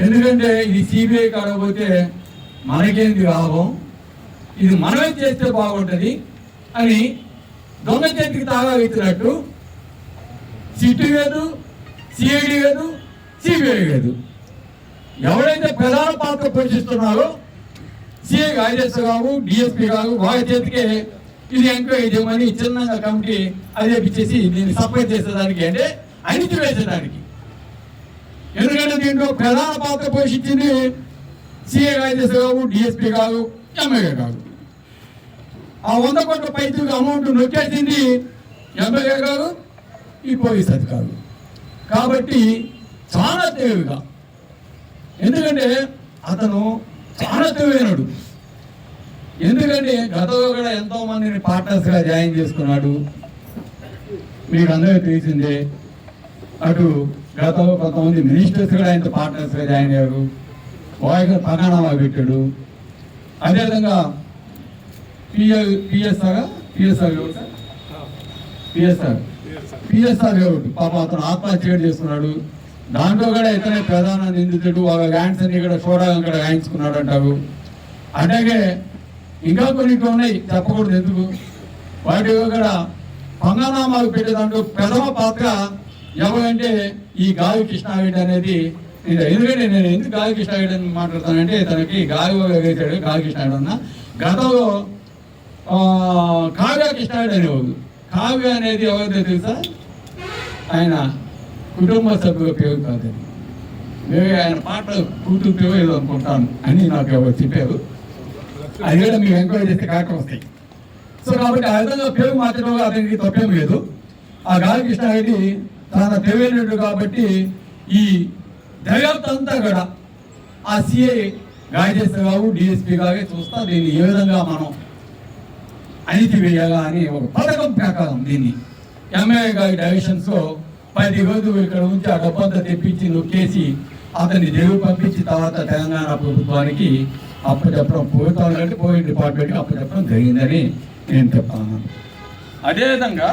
ఎందుకంటే ఇది సిబిఐ కాకపోతే మనకేంది లాభం? ఇది మనమే చేస్తే బాగుంటుంది అని దొంగ చేతికి తాగా ఇచ్చినట్టు సిట్టు లేదు సిఐడి లేదు సిబిఐ లేదు. ఎవరైతే ప్రధాన పాత్ర పోషిస్తున్నారో సిఐ ఐఎస్ కావు డిఎస్పీ కావు వాళ్ళ చేతికే ఇది ఎంక్వైరీ చేయమని చిన్నగా కమిటీ అదే దీన్ని సప్లై చేసేదానికి అంటే అణిచి వేసేదానికి ఎందుకంటే దీంట్లో ప్రధాన పాత్ర పోషించింది సిఐ ఐఎస్ కాదు డిఎస్పీ కాదు ఎమ్మెల్యే కాదు. ఆ వంద కోట్ల పైసలు అమౌంట్ నొక్కేసింది ఎమ్మెల్యే కాదు ఈ పోలీస్ అధికారులు. కాబట్టి చాలా తెలివిగా ఎందుకంటే అతను చాలా తెలివైనడు. ఎందుకంటే గతంలో కూడా ఎంతో మందిని పార్ట్నర్స్గా జాయిన్ చేసుకున్నాడు. మీకు అందరికీ తెలిసిందే అటు గతంలో కొంతమంది మినిస్టర్స్ కూడా ఆయనతో పార్ట్నర్స్ జాయిన్ అయ్యారు. వాళ్ళకి పగానామా పెట్టాడు. అదేవిధంగా PL PSR PSR PSR PSR ఎవరు? పాప అతను ఆత్మహత్య చేసుకున్నాడు. దాంట్లో కూడా ఇతనే ప్రధాన నిందితుడు. వాళ్ళ ల్యాండ్స్ అన్ని ఇక్కడ చూడగా ఇక్కడ రాయించుకున్నాడు అంటారు. అలాగే ఇంకా కొన్ని ఉన్నాయి. చెప్పకూడదు ఎందుకు? వాటి కూడా పంగనామాలు పెట్టే దాంట్లో ప్రథమ పాత్ర ఎవరంటే ఈ గాలి కృష్ణారెడ్డి అనేది ఎందుకంటే నేను ఎందుకు గాలి కృష్ణారెడ్డి అని మాట్లాడతానంటే తనకి గాలి వేసాడు గాలి కృష్ణారెడ్డి అన్న. గతంలో కావ్య కృష్ణారెడ్డి అనేవాడు కావ్య అనేది ఎవరిదో తెలుసా? ఆయన కుటుంబ సభ్యుల పేరు కాదని మేము ఆయన పాట కూతురు పేరు ఏదో అనుకుంటాను అని నాకు ఎవరు చెప్పారు. అది కూడా మీకు ఎంక్వైరీ చేస్తే కరెక్ట్ వస్తాయి. సో కాబట్టి ఆ విధంగా పేరు మార్చడంలో అతనికి తప్పేం లేదు. ఆ గాలి కృష్ణారెడ్డి తన తెలివైనడు కాబట్టి ఈ దర్యాప్తు అంతా కూడా ఆ సిఐ గాయచేశ్వర గారు డిఎస్పీ గారే చూస్తా దీన్ని ఏ విధంగా మనం అణిచి వేయాలా అని ఒక పథకం ప్రకారం దీన్ని ఎంఏ గారి డైరెక్షన్స్లో పది రోజులు ఇక్కడ ఉంచి ఆ డబ్బంతా తెప్పించి నొక్కేసి అతన్ని జైలు పంపించి తర్వాత తెలంగాణ ప్రభుత్వానికి అప్పచెప్పడం పోతానంటే పోయిన డిపార్ట్మెంట్కి అప్పచెప్పడం జరిగిందని నేను చెప్తాను. అదేవిధంగా